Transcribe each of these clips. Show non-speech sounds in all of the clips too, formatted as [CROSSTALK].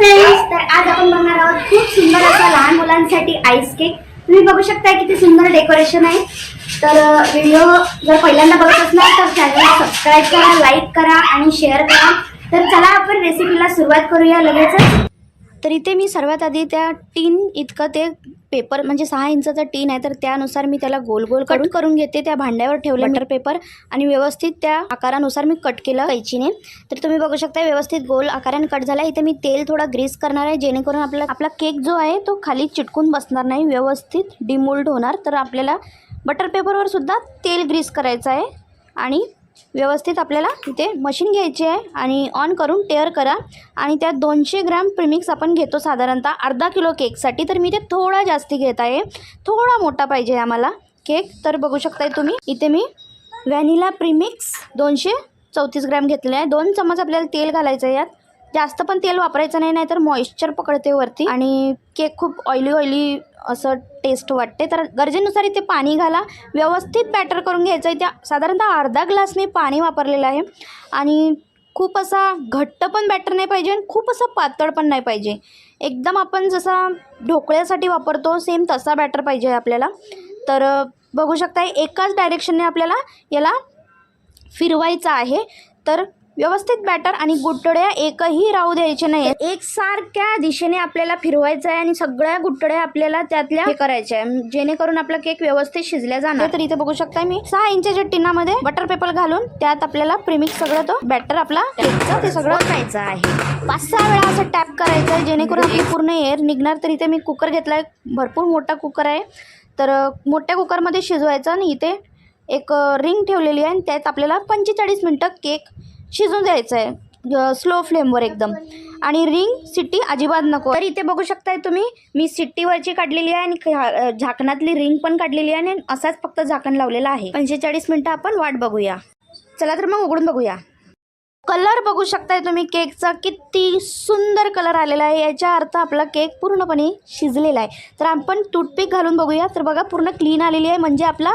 Friends तर आज आपण बनणार आहोत खूप सुंदर असा लहान मुलांसाठी आईस केक तुम्ही बघू शकता किती सुंदर डेकोरेशन आहे. तर व्हिडिओ जर पहिल्यांदा बघत असणार तर चॅनलला सबस्क्राईब करा लाईक करा आणि शेअर करा. तर चला आपण रेसिपीला सुरुवात करूया लगेचच. तर इथे मी सर्वात आधी त्या टीन इतकं ते पेपर म्हणजे सहा इंचाचा टीन आहे तर त्यानुसार मी त्याला गोल गोल कट करून घेते त्या भांड्यावर ठेवले बटर पेपर आणि व्यवस्थित त्या आकारानुसार मी कट केलं कैचीने. तर तुम्ही बघू शकता व्यवस्थित गोल आकाराने कट झाला. इथे मी तेल थोडा ग्रीस करणार आहे जेणेकरून आपला आपला केक जो आहे तो खाली चिटकून बसणार नाही. व्यवस्थित डिमोल्ड होणार. तर आपल्याला बटर पेपरवर सुद्धा तेल ग्रीस करायचं आहे. आणि व्यवस्थित आपल्याला इथे मशीन घ्यायची आहे आणि ऑन करून टेअर करा. आणि त्यात दोनशे ग्रॅम प्रिमिक्स आपण घेतो साधारणतः अर्धा किलो केकसाठी तर मी ते थोडा जास्ती घेत आहे. थोडा मोठा पाहिजे आम्हाला केक तर बघू शकताय तुम्ही इथे मी व्हॅनिला प्रिमिक्स दोनशे चौतीस ग्रॅम घेतले आहे. दोन चमच आपल्याला तेल घालायचं आहे यात. जास्त पण तेल वापरायचं नाही नाहीतर मॉइश्चर पकडते वरती. आणि केक खूप ऑइली ऑइली असं टेस्ट वाटते. तर गरजेनुसार इथे पाणी घाला. व्यवस्थित बॅटर करून घ्यायचं. आहे त्या साधारणतः अर्धा ग्लास मी पाणी वापरलेलं आहे. आणि खूप असा घट्ट पण बॅटर नाही पाहिजे आणि खूप असा पातळ पण नाही पाहिजे. एकदम आपण जसा ढोकळ्यासाठी वापरतो सेम तसा बॅटर पाहिजे आपल्याला. तर बघू शकता एकाच डायरेक्शनने आपल्याला याला फिरवायचं आहे. तर व्यवस्थित बॅटर आणि गुटड्या एकही राहू द्यायचे नाही एकसारख्या दिशेने आपल्याला फिरवायचं आहे आणि सगळ्या गुटड्या आपल्याला त्यातल्या हे करायच्या. आहे जेणेकरून आपला केक व्यवस्थित शिजल्या जाणार. तर इथे बघू शकता मी. सहा इंचाच्या टिनामध्ये बटर पेपर घालून त्यात आपल्याला प्रिमिक्स सगळं तो बॅटर आपला ते सगळं खायचं आहे. पाच सहा वेळा असं टॅप करायचं आहे जेणेकरून आपली पूर्ण एअर निघणार. तर इथे मी कुकर घेतलाय. भरपूर मोठा कुकर आहे. तर मोठ्या कुकरमध्ये शिजवायचं आणि इथे एक रिंग ठेवलेली आहे आणि त्यात आपल्याला पंचेचाळीस मिनटं केक शिजून द्यायचं आहे स्लो फ्लेमवर एकदम. आणि रिंग सिट्टी अजिबात नको. तर इथे बघू शकताय तुम्ही मी सिट्टीवरची काढलेली आहे आणि झाकणातली रिंग पण काढलेली आहे आणि असाच फक्त झाकण लावलेला आहे. पंचेचाळीस मिनटं आपण वाट बघूया. चला तर मग उघडून बघूया. कलर बघू शकताय तुम्ही केकचा. किती सुंदर कलर आलेला आहे. याचा अर्थ आपला केक पूर्णपणे शिजलेला आहे. तर आपण टूथपिक घालून बघूया. तर बघा पूर्ण क्लीन आलेली आहे. म्हणजे आपला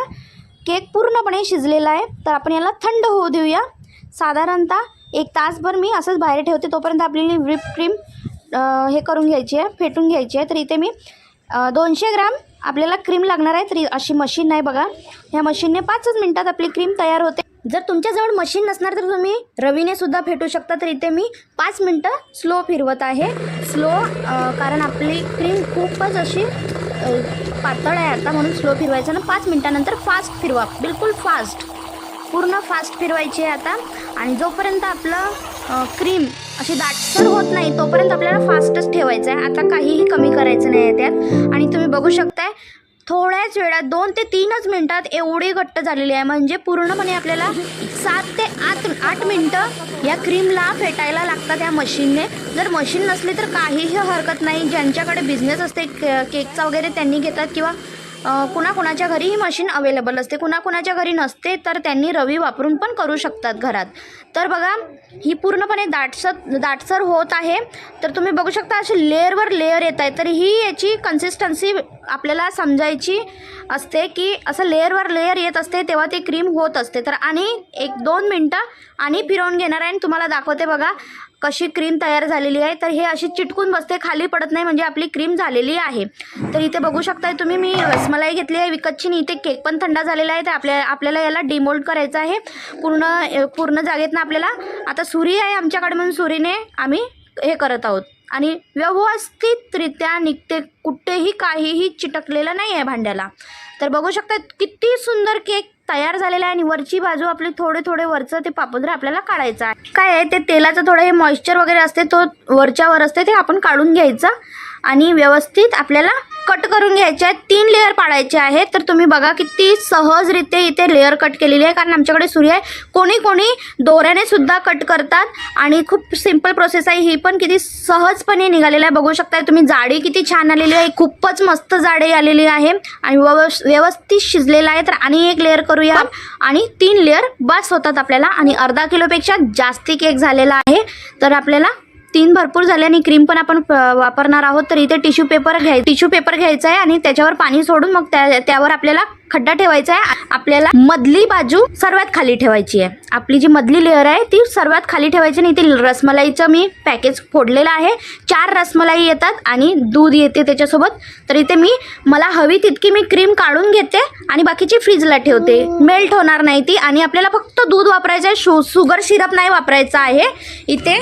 केक पूर्णपणे शिजलेला आहे. तर आपण याला थंड होऊ देऊया. साधारणतः एक तासभर मी असंच बाहेर ठेवते तोपर्यंत आपली व्हिप क्रीम हे करून घ्यायची आहे फेटून घ्यायची आहे. तर इथे मी दोनशे ग्राम आपल्याला क्रीम लागणार आहे. तरी अशी मशीन नाही बघा. ह्या मशीनने पाचच मिनटात आपली क्रीम तयार होते. जर तुमच्याजवळ मशीन नसणार तर तुम्ही रवीने सुद्धा फेटू शकता. तर इथे मी पाच मिनटं स्लो फिरवत आहे. स्लो कारण आपली क्रीम खूपच अशी पातळ आहे आता म्हणून स्लो फिरवायचं. ना पाच मिनटानंतर फास्ट फिरवा. बिलकुल फास्ट पूर्ण फास्ट फिरवायची आहे आता. आणि जोपर्यंत आपलं क्रीम अशी दाटसर होत नाही तोपर्यंत आपल्याला फास्टच ठेवायचं आहे. आता काहीही कमी करायचं नाही आहे त्यात. आणि तुम्ही बघू शकताय थोड्याच वेळात दोन ते तीनच मिनटात एवढी घट्ट झालेली आहे. म्हणजे पूर्णपणे आपल्याला सात ते आठ आठ मिनटं या क्रीमला फेटायला लागतात या मशीनने जर मशीन नसली तर काहीही हरकत नाही. ज्यांच्याकडे बिझनेस असते के- केकचा वगैरे त्यांनी घेतात किंवा कुणाकुणाच्या घरी ही मशीन अवेलेबल असते. कुणाकुणाच्या घरी नसते तर त्यांनी रवी वापरून पण करू शकतात घरात. तर बघा ही पूर्णपणे दाटसर दाटसर होत आहे. तर तुम्ही बघू शकता अशी लेअरवर लेअर येत आहे. तर ही याची कन्सिस्टन्सी आपल्याला समजायची असते की असं लेअरवर लेअर येत असते तेव्हा ती क्रीम होत असते. तर आणि एक दोन मिनटं आणि फिरवून घेणार आहे आणि तुम्हाला दाखवते बघा. कशी क्रीम तयार झालेली आहे तर हे अशी चिटकून बसते खाली पडत नाही म्हणजे आपली क्रीम झालेली आहे. तर इथे बघू शकताय तुम्ही मी रसमलाई घेतली आहे विकतची नाही इथे केक पण थंड झालेला आहे तर आपल्या आपल्याला याला डिमोल्ड करायचं आहे. पूर्ण पूर्ण जागेतनं आपल्याला आता सुरी आहे आमच्याकडे म्हणून सुरीने आम्ही हे करत आहोत. आणि व्यवस्थितरित्या निघते कुठेही काहीही चिटकलेलं नाही आहे भांड्याला. तर बघू शकता किती सुंदर केक तयार झालेला आहे आणि वरची बाजू आपली थोडे थोडे वरचं ते पापुद्रा आपल्याला काढायचं आहे. काय आहे? ते तेलाचं थोडं हे मॉइश्चर वगैरे असते तो वरच्यावर असते ते आपण काढून घ्यायचं आणि व्यवस्थित आपल्याला कट करून घ्यायचे आहेत. तीन लेअर पाडायचे आहेत. तर तुम्ही बघा किती सहजरित्या इथे लेअर कट केलेली आहे. कारण आमच्याकडे सुरी आहे. कोणी कोणी दोऱ्याने सुद्धा कट करतात. आणि खूप सिंपल प्रोसेस आहे. ही पण किती सहजपणे निघालेलं आहे. बघू शकताय तुम्ही जाडी किती छान आलेली आहे. खूपच मस्त जाडी आलेली आहे. आणि व्यवस व्यवस्थित शिजलेलं आहे. तर आणि एक लेअर करूया. आणि तीन लेअर बस होतात आपल्याला. आणि अर्धा किलोपेक्षा जास्ती केक झालेला आहे. तर आपल्याला तीन भरपूर झाले आणि क्रीम पण आपण वापरणार आहोत. तर इथे टिश्यू पेपर घ्याय टिश्यू पेपर घ्यायचा आहे आणि त्याच्यावर पाणी सोडून मग त्या त्यावर आपल्याला खड्डा ठेवायचा आहे. आपल्याला मधली बाजू सर्वात खाली ठेवायची आहे. आपली जी मधली लेअर आहे ती सर्वात खाली ठेवायची नाही ती रसमलाईचं मी पॅकेज फोडलेलं आहे. चार रसमलाई येतात आणि दूध येते त्याच्यासोबत. तर इथे मी मला हवी तितकी मी क्रीम काढून घेते आणि बाकीची फ्रीजला ठेवते. मेल्ट होणार नाही ती आणि आपल्याला फक्त दूध वापरायचं आहे. शु शुगर सिरप नाही वापरायचा आहे. इथे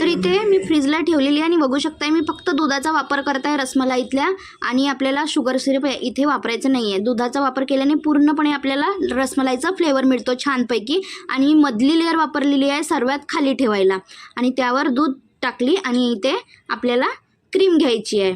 तर इथे मी फ्रीजला ठेवलेली आहे आणि बघू शकताय मी फक्त दुधाचा वापर करत आहे रसमलाईतल्या आणि आपल्याला शुगर सिरप इथे वापरायचं नाही आहे दुधाचा वापर वापर केल्याने पूर्णपणे आपल्याला रसमलाईचा फ्लेवर मिळतो छानपैकी. आणि मधली लेअर वापरलेली आहे सर्वात खाली ठेवायला. आणि त्यावर दूध टाकली आणि इथे आपल्याला क्रीम घ्यायची आहे.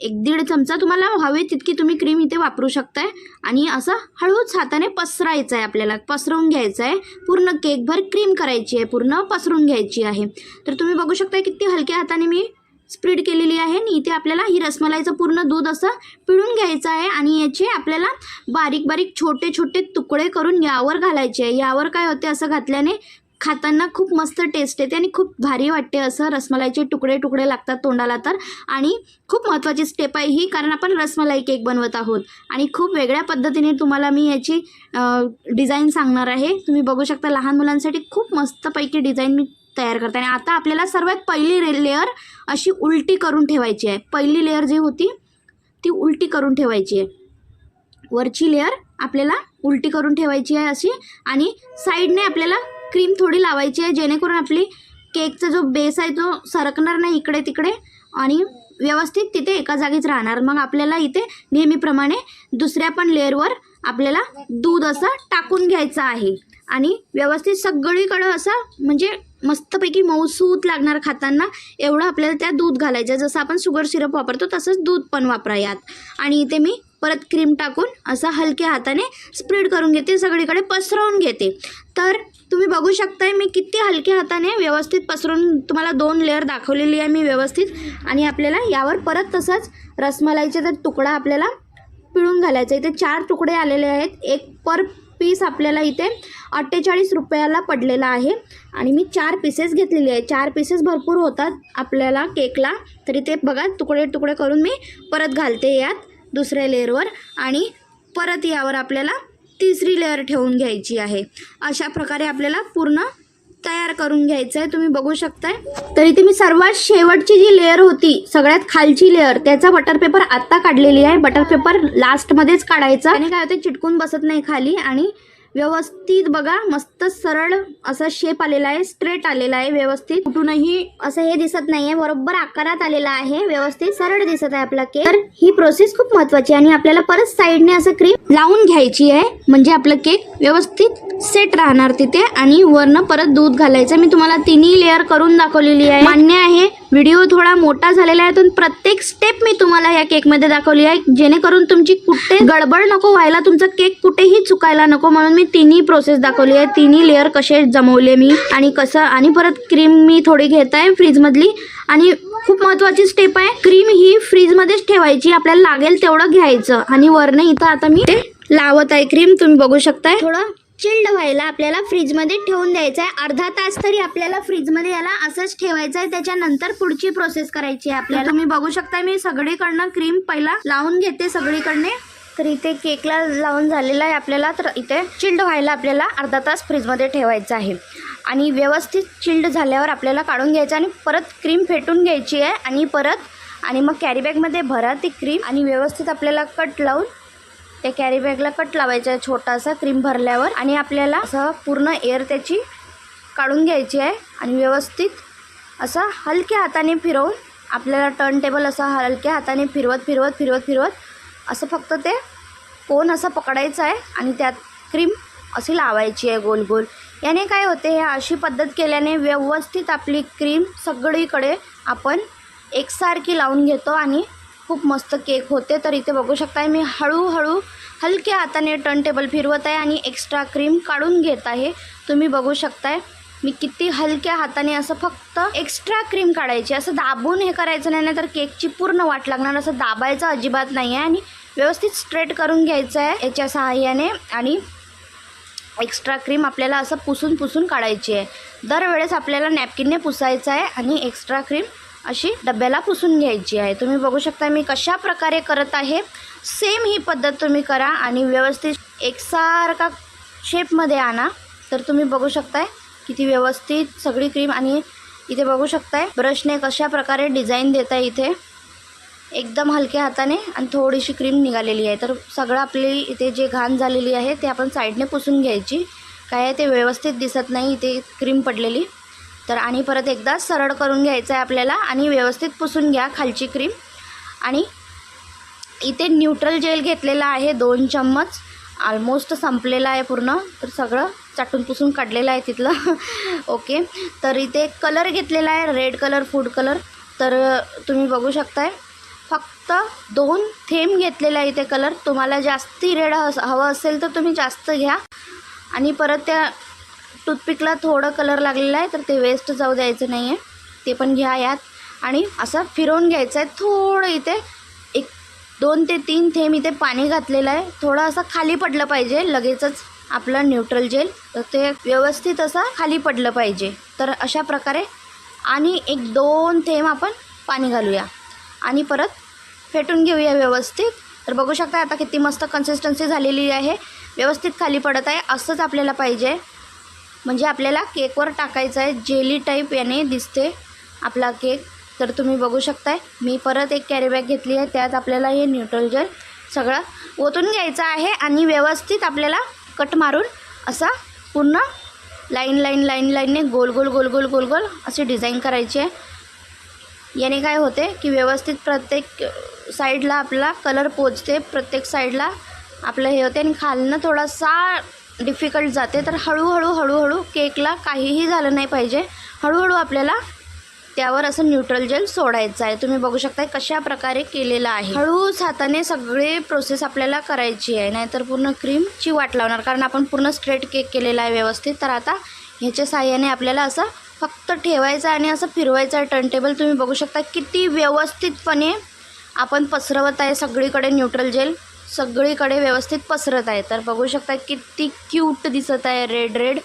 एक दीड चमचा तुम्हाला हवे तितकी तुम्ही क्रीम इथे वापरू शकताय. आणि असं हळूच हाताने पसरायचं आहे आपल्याला. पसरवून घ्यायचं आहे. पूर्ण केकभर क्रीम करायची आहे. पूर्ण पसरून घ्यायची आहे. तर तुम्ही बघू शकता किती हलक्या हाताने मी स्प्रीड केलेली आहे आणि इथे आपल्याला ही रसमलाईचं पूर्ण दूध असं पिळून घ्यायचं आहे आणि याचे आपल्याला बारीक बारीक छोटे छोटे तुकडे करून यावर घालायचे आहे. यावर काय होते असं घातल्याने खाताना खूप मस्त टेस्ट येते आणि खूप भारी वाटते असं रसमलाईचे तुकडे तुकडे लागतात तोंडाला तर. आणि खूप महत्त्वाची स्टेप आहे ही कारण आपण रसमलाई केक बनवत आहोत. आणि खूप वेगळ्या पद्धतीने तुम्हाला मी याची डिझाईन सांगणार आहे. तुम्ही बघू शकता लहान मुलांसाठी खूप मस्तपैकी डिझाईन मी तयार करता. आणि आता आपल्याला सर्वात पहिली रे लेअर अशी उलटी करून ठेवायची आहे. पहिली लेअर जी होती ती उलटी करून ठेवायची आहे. वरची लेअर आपल्याला उलटी करून ठेवायची आहे अशी आणि साईडने आपल्याला क्रीम थोडी लावायची आहे जेणेकरून आपली केकचा जो बेस आहे तो सरकणार नाही इकडे तिकडे आणि व्यवस्थित तिथे एका जागीच राहणार. मग आपल्याला इथे नेहमीप्रमाणे दुसऱ्या पण लेअरवर आपल्याला दूध असं टाकून घ्यायचं आहे. आणि व्यवस्थित सगळीकडं असं म्हणजे मस्तपैकी मऊसूत लागणार खाताना एवढं आपल्याला त्या दूध घालायचं. जसं आपण शुगर सिरप वापरतो तसंच दूध पण वापरा यात आणि इथे मी परत क्रीम टाकून असं हलक्या हाताने स्प्रेड करून घेते सगळीकडे पसरवून घेते. तर तुम्ही बघू शकताय मी किती हलक्या हाताने व्यवस्थित पसरून तुम्हाला दोन लेअर दाखवलेली आहे मी व्यवस्थित. आणि आपल्याला यावर परत तसंच रसमलाईचा तर तुकडा आपल्याला पिळून घालायचं. इथे चार तुकडे आलेले आहेत. एक पर पीस आपल्याला इथे अठ्ठेचाळीस रुपयाला पडलेला आहे. आणि मी चार पीसेस घेतलेले आहे चार पीसेस भरपूर होतात आपल्याला केकला तरी ते बघा तुकडे तुकडे करून मी परत घालते यात दुसऱ्या लेअरवर आणि परत यावर आपल्याला तिसरी लेअर ठेवून घ्यायची आहे. अशा प्रकारे आपल्याला पूर्ण तयार करून घ्यायचं आहे तुम्ही बघू शकताय. तर इथे मी सर्वात शेवटची जी लेअर होती सगळ्यात खालची लेअर त्याचा बटर पेपर आत्ता काढलेली आहे. बटर पेपर लास्टमध्येच काढायचा. आणि काय होते चिटकून बसत नाही खाली. आणि व्यवस्थित बघा मस्त सरळ असा शेप आलेला आहे स्ट्रेट आलेला आहे व्यवस्थित. कुठूनही असं हे दिसत नाहीये बरोबर आकारात आलेला आहे व्यवस्थित सरळ दिसत आहे आपला केक तर ही प्रोसेस खूप महत्वाची आहे. आणि आपल्याला परत साईडने असं क्रीम लावून घ्यायची आहे म्हणजे आपलं केक व्यवस्थित सेट राहणार तिथे आणि वरनं परत दूध घालायचं. मी तुम्हाला तिन्ही लेअर करून दाखवलेली आहे. मान्य आहे व्हिडिओ थोडा मोठा झालेला आहे पण प्रत्येक स्टेप मी तुम्हाला या केकमध्ये दाखवली आहे. जेणेकरून तुमची कुठे गडबड नको व्हायला तुमचा केक कुठेही चुकायला नको. म्हणून मी तिन्ही प्रोसेस दाखवली आहे. तिन्ही लेअर कसे जमवले मी आणि कसं आणि परत क्रीम मी थोडी घेत आहे फ्रीजमधली आणि खूप महत्वाची स्टेप आहे क्रीम ही फ्रीजमध्येच ठेवायची आपल्याला लागेल तेवढं घ्यायचं. आणि वरनं इथं आता मी ते लावत आहे. क्रीम तुम्ही बघू शकताय. थोडं चिल्ड व्हायला आपल्याला फ्रीजमध्ये ठेवून द्यायचं आहे. अर्धा तास तरी आपल्याला फ्रीजमध्ये याला असंच ठेवायचं आहे. त्याच्यानंतर पुढची प्रोसेस करायची आहे आपल्याला. तुम्ही बघू शकता मी सगळीकडनं क्रीम पहिला लावून घेते सगळीकडने. तर इथे केकला लावून झालेला आहे आपल्याला. तर इथे चिल्ड व्हायला आपल्याला अर्धा तास फ्रीजमध्ये ठेवायचं आहे. आणि व्यवस्थित चिल्ड झाल्यावर आपल्याला काढून घ्यायचं आणि परत क्रीम फेटून घ्यायची आहे. आणि परत आणि मग कॅरीबॅगमध्ये भरा ती क्रीम आणि व्यवस्थित आपल्याला कट लावून त्या कॅरी बॅगला कट लावायचा आहे छोटासा क्रीम भरल्यावर आणि आपल्याला असं पूर्ण एअर त्याची काढून घ्यायची आहे आणि व्यवस्थित असं हलक्या हाताने फिरवून आपल्याला टर्न टेबल असं हलक्या हाताने फिरवत फिरवत फिरवत फिरवत असं फक्त ते कोण असं पकडायचं आहे आणि त्यात क्रीम अशी लावायची आहे गोल गोल. याने काय होते हे अशी पद्धत केल्याने व्यवस्थित आपली क्रीम सगळीकडे आपण एकसारखी लावून घेतो आणि खूप मस्त केक होते तर इथे बघू शकताय मी हळूहळू हलक्या हाताने टर्न टेबल फिरवत आहे आणि एक्स्ट्रा क्रीम काढून घेत आहे. तुम्ही बघू शकताय मी किती हलक्या हाताने असं फक्त एक्स्ट्रा क्रीम काढायची. असं दाबून हे करायचं नाही तर केकची पूर्ण वाट लागणार. असं दाबायचं अजिबात नाही आहे आणि व्यवस्थित स्ट्रेट करून घ्यायचं आहे याच्या सहाय्याने. आणि एक्स्ट्रा क्रीम आपल्याला असं पुसून पुसून काढायची आहे. दरवेळेस आपल्याला नॅपकिनने पुसायचं आहे आणि एक्स्ट्रा क्रीम अशी डब्याला पुसून घ्यायची आहे. तुम्ही बघू शकता मी कशा प्रकारे करत आहे. सेम ही पद्धत तुम्ही करा आणि व्यवस्थित एकसारखा शेपमध्ये आणा. तर तुम्ही बघू शकताय किती व्यवस्थित सगळी क्रीम आणि इथे बघू शकताय ब्रशने कशा प्रकारे डिझाईन देत आहे इथे. एकदम हलक्या हाताने आणि थोडीशी क्रीम निघालेली आहे. तर सगळं आपली इथे जे घाण झालेली आहे ते आपण साईडने पुसून घ्यायची. काय आहे ते व्यवस्थित दिसत नाही इथे क्रीम पडलेली. तर आणि परत एकदा सरळ करून घ्यायचं आहे आपल्याला आणि व्यवस्थित पुसून घ्या खालची क्रीम. आणि इथे न्यूट्रल जेल घेतलेला आहे दोन चम्मच. ऑलमोस्ट संपलेला आहे पूर्ण. तर सगळं चाटून पुसून काढलेलं आहे तिथलं. [LAUGHS] ओके तर इथे कलर घेतलेला आहे रेड कलर फूड कलर तर तुम्ही बघू शकताय. फक्त दोन थेंब घेतलेला आहे इथे कलर तुम्हाला जास्ती रेड हवं असेल तर तुम्ही जास्त घ्या. आणि परत त्या टूथपिकला थोडं कलर लागलेला आहे तर ते वेस्ट जाऊ द्यायचं नाही आहे ते पण घ्या यात. आणि असं फिरवून घ्यायचं आहे थोडं इथे एक दोन ते तीन थेंब इथे पाणी घातलेलं आहे. थोडं असं खाली पडलं पाहिजे लगेचच आपलं न्यूट्रल जेल तर ते व्यवस्थित असं खाली पडलं पाहिजे. तर अशा प्रकारे आणि एक दोन थेंब आपण पाणी घालूया. आणि परत फेटून घेऊया व्यवस्थित. तर बघू शकता आता किती मस्त कन्सिस्टन्सी झालेली आहे. व्यवस्थित खाली पडत आहे असंच आपल्याला पाहिजे. म्हणजे आपल्याला केकवर टाकायचं आहे. जेली टाईप याने दिसते आपला केक. तर तुम्ही बघू शकताय. मी परत एक कॅरीबॅग घेतली आहे. त्यात आपल्याला हे न्यूट्रल जेल सगळं ओतून घ्यायचं आहे आणि व्यवस्थित आपल्याला कट मारून असा पूर्ण लाईन लाईन लाईन लाईनने गोल गोल गोल गोल गोल गोल अशी डिझाईन करायची आहे. याने काय होते की व्यवस्थित प्रत्येक साईडला आपला कलर पोचते. प्रत्येक साईडला आपलं हे होते आणि खालनं थोडासा डिफिकल्ट जाते तर हळूहळू हळूहळू केकला काहीही झालं नाही पाहिजे. हळूहळू आपल्याला त्यावर असं न्यूट्रल जेल सोडायचं आहे. तुम्ही बघू शकता कशा प्रकारे केलेलं आहे. हळूच हाताने सगळे प्रोसेस आपल्याला करायची आहे. नाहीतर पूर्ण क्रीमची वाट लावणार. कारण आपण पूर्ण स्ट्रेट केक केलेला आहे व्यवस्थित. तर आता ह्याच्या साह्याने आपल्याला असं फक्त ठेवायचं आणि असं फिरवायचं आहे. टर्नटेबल तुम्ही बघू शकता किती व्यवस्थितपणे आपण पसरवत आहे सगळीकडे न्यूट्रल जेल सगळीकडे व्यवस्थित पसरत आहे. तर बघू शकता किती क्यूट दिसत आहे. रेड रेड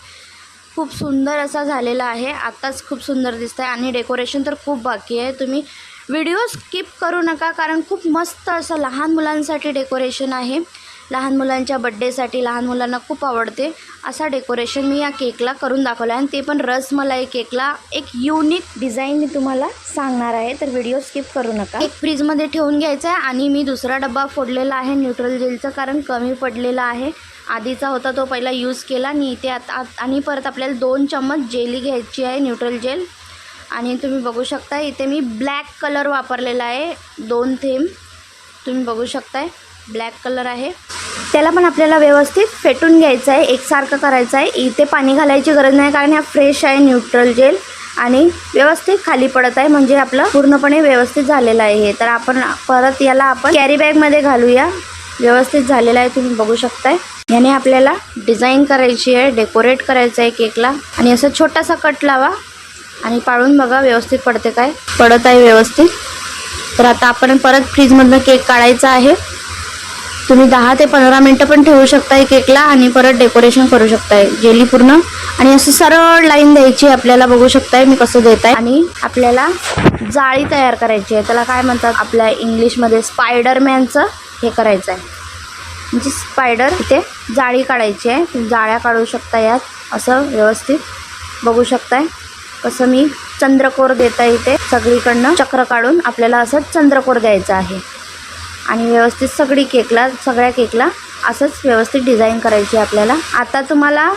खूप सुंदर असा झालेला आहे. आत्ताच खूप सुंदर दिसत आहे आणि डेकोरेशन तर खूप बाकी आहे. तुम्ही व्हिडिओ स्किप करू नका कारण खूप मस्त असं लहान मुलांसाठी डेकोरेशन आहे. लहान मुलांच्या बड्डेसाठी लहान मुलांना खूप आवडते. असा डेकोरेशन मी या केकला करून दाखवला आहे आणि ते पण रसमलाई केकला एक युनिक डिझाईन मी तुम्हाला सांगणार आहे. तर व्हिडिओ स्किप करू नका. एक फ्रीजमध्ये ठेवून घ्यायचा आहे आणि मी दुसरा डब्बा फोडलेला आहे. न्यूट्रल जेलचं कारण कमी पडलेला आहे. आधीचा होता तो पहिला यूज केला. आणि इथे आता आत- आणि परत आपल्याला दोन चम्मच जेली घ्यायची आहे न्यूट्रल जेल आणि तुम्ही बघू शकता इथे मी ब्लॅक कलर वापरलेला आहे. दोन थेंब. तुम्ही बघू शकताय ब्लॅक कलर आहे. त्याला पण आपल्याला व्यवस्थित फेटून घ्यायचं आहे एकसारखं करायचं आहे. इथे पाणी घालायची गरज नाही कारण हा फ्रेश आहे न्यूट्रल जेल आणि व्यवस्थित खाली पडत आहे म्हणजे आपलं पूर्णपणे व्यवस्थित झालेलं आहे हे. तर आपण परत याला आपण कॅरी बॅगमध्ये घालूया. व्यवस्थित झालेलं आहे तुम्ही बघू शकताय. याने आपल्याला डिझाईन करायची आहे डेकोरेट करायचं आहे केकला आणि असं छोटासा कट लावा आणि पाळून बघा व्यवस्थित पडते काय. पडत आहे व्यवस्थित. तर आता आपण परत फ्रीजमधनं केक काढायचा आहे. तुम्ही दहा ते पंधरा मिनटं पण ठेवू शकताय केकला आणि परत डेकोरेशन करू शकताय. जेली पूर्ण. आणि असं सरळ लाईन द्यायची आहे आपल्याला बघू शकताय मी कसं देत आहे आणि आपल्याला जाळी तयार करायची आहे. त्याला काय म्हणतात? आपल्या इंग्लिशमध्ये स्पायडरमॅनचं हे करायचं आहे म्हणजे स्पायडर इथे जाळी काढायची आहे. तुम्ही जाळ्या काढू शकता यात. असं व्यवस्थित बघू शकताय. कसं मी चंद्रकोर देत आहे इथे. सगळीकडनं चक्र काढून आपल्याला असं चंद्रकोर द्यायचं आहे. आणि व्यवस्थित सगळी केकला सगळ्या केकला असंच व्यवस्थित डिझाईन करायची आहे आपल्याला. आता तुम्हाला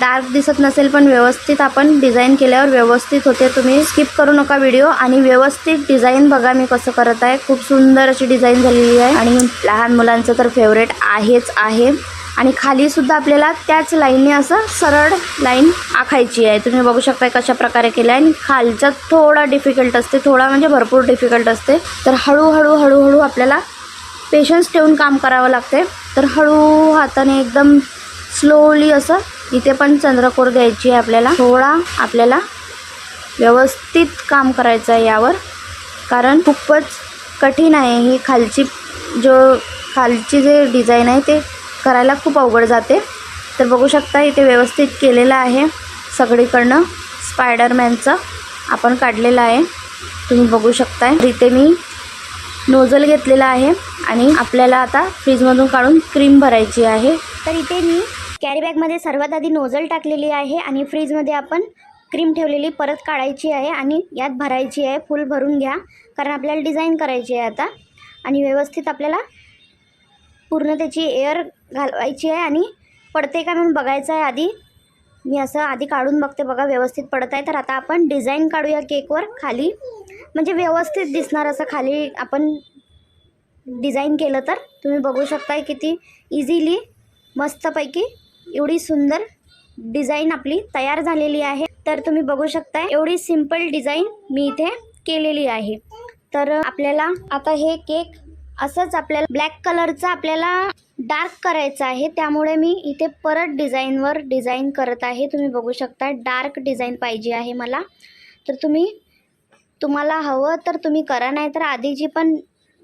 डार्क दिसत नसेल पण व्यवस्थित आपण डिझाईन केल्यावर व्यवस्थित होते. तुम्ही स्किप करू नका व्हिडिओ आणि व्यवस्थित डिझाईन बघा मी कसं करत आहे. खूप सुंदर अशी डिझाईन झालेली आहे. आणि लहान मुलांचं तर फेवरेट आहेच आहे. आणि खाली सुद्धा आपल्याला त्याच लाईनने असं सरळ लाईन आखायची आहे. तुम्ही बघू शकता कशा प्रकारे केलं आहे आणि खालचं थोडा डिफिकल्ट असते थोडा म्हणजे भरपूर डिफिकल्ट असते. तर हळूहळू हळूहळू आपल्याला पेशन्स ठेवून काम करावं लागते. तर हळू हाताने एकदम स्लोली असं इथे पण चंद्रकोर द्यायची आहे आपल्याला. थोडा आपल्याला व्यवस्थित काम करायचं आहे यावर. कारण खूपच कठीण आहे. ही खालची जो खालची जे डिझाईन आहे ते करायला खूप अवघड जाते. तर बघू शकता इथे व्यवस्थित केलेलं आहे. सगळीकडनं स्पायडरमॅनचं आपण काढलेलं आहे. तुम्ही बघू शकताय. इथे मी नोझल घेतलेला आहे आणि आपल्याला आता फ्रीजमधून काढून क्रीम भरायची आहे. तर इथे मी कॅरीबॅगमध्ये सर्वात आधी नोझल टाकलेली आहे आणि फ्रीजमध्ये आपण क्रीम ठेवलेली परत काढायची आहे आणि यात भरायची आहे. फुल भरून घ्या कारण आपल्याला डिझाईन करायची आहे आता. आणि व्यवस्थित आपल्याला पूर्ण त्याची एअर घालवायची आहे आणि पडते का म्हणून बघायचं आहे आधी. मी असं आधी काढून बघते बघा व्यवस्थित पडत आहे. तर आता आपण डिझाईन काढूया केकवर खाली. म्हणजे व्यवस्थित दिसणार असं खाली आपण डिझाईन केलं तर. तुम्ही बघू शकताय किती इझिली मस्तपैकी एवढी सुंदर डिझाईन आपली तयार झालेली आहे. तर तुम्ही बघू शकताय एवढी सिंपल डिझाईन मी इथे केलेली आहे. तर आपल्याला आता हे केक असंच आपल्याला ब्लॅक कलरचा आपल्याला डार्क करायचं आहे. त्यामुळे मी इथे परत डिझाईनवर डिझाईन करत आहे. तुम्ही बघू शकता डार्क डिझाईन पाहिजे आहे मला. तर तुम्ही तुम्हाला हवं तर तुम्ही करा नाही तर आधीची पण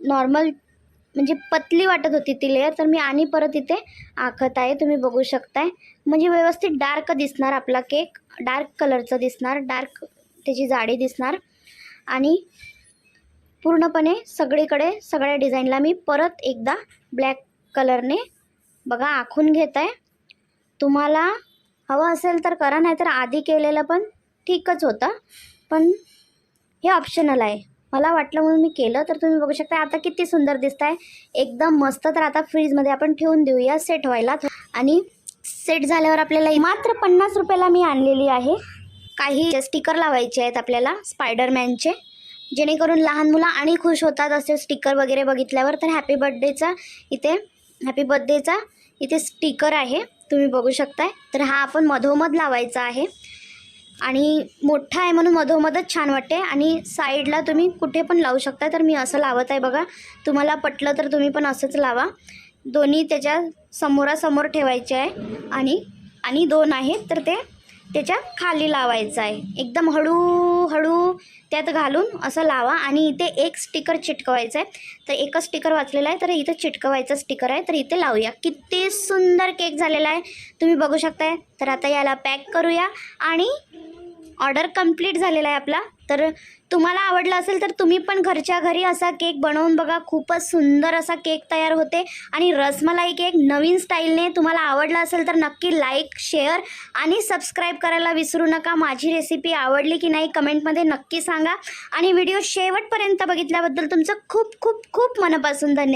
नॉर्मल म्हणजे पतली वाटत होती ती लेअर तर मी आणि परत इथे आखत आहे. तुम्ही बघू शकताय. म्हणजे व्यवस्थित डार्क दिसणार आपला केक डार्क कलरचं दिसणार डार्क त्याची जाडी दिसणार. आणि पूर्णपणे सगळीकडे सगळ्या डिझाईनला मी परत एकदा ब्लॅक कलरने बघा आखून घेत आहे तुम्हाला हवं असेल तर करा नाही तर आधी केलेलं पण ठीकच होतं. पण हे ऑप्शनल आहे. मला वाटलं म्हणून मी केलं तर तुम्ही बघू शकता आता किती सुंदर दिसत आहे एकदम मस्त तर आता फ्रीजमध्ये आपण ठेवून देऊया सेट व्हायला. आणि सेट झाल्यावर आपल्याला मात्र पन्नास रुपयाला मी आणलेली आहे. काही स्टिकर लावायचे आहेत आपल्याला स्पायडरमॅनचे जेणेकरून लहान मुलं आणि खुश होतात असे स्टिकर वगैरे बघितल्यावर. तर हॅपी बड्डेचा इथे हॅपी बड्डेचा इथे स्टिकर आहे. तुम्ही बघू शकताय. तर हा आपण मधोमध लावायचा आहे. आणि मोठा आहे म्हणून मधोमधच छान वाटते. आणि साईडला तुम्ही कुठे पण लावू शकता तर मी असं लावत आहे बघा. तुम्हाला पटलं तर तुम्ही पण असंच लावा. दोन्ही त्याच्या समोरासमोर ठेवायचे आहे. आणि आणि दोन आहेत तर ते त्याच्याखाली लावायचं आहे. एकदम हळूहळू त्यात घालून असं लावा आणि इथे एक स्टिकर चिटकवायचं आहे. तर एकच स्टिकर वाचलेला आहे तर इथं चिटकवायचा स्टिकर आहे तर इथे लावूया. किती सुंदर केक झालेला आहे. तुम्ही बघू शकताय. तर आता याला पॅक करूया आणि ऑर्डर कंप्लीट झालेला आहे आपला. तर तुम्हाला आवडला असेल तर तुम्ही पण घरच्या घरी असा केक बनवून बघा. खूपच सुंदर असा केक तयार होते. आणि रसमलाई केक नवीन स्टाईलने तुम्हाला आवडला असेल तर नक्की लाईक शेअर आणि सबस्क्राईब करायला विसरू नका. माझी रेसिपी आवडली की नाही कमेंटमध्ये नक्की सांगा. आणि व्हिडिओ शेवटपर्यंत बघितल्याबद्दल तुमचं खूप खूप खूप मनापासून धन्यवाद.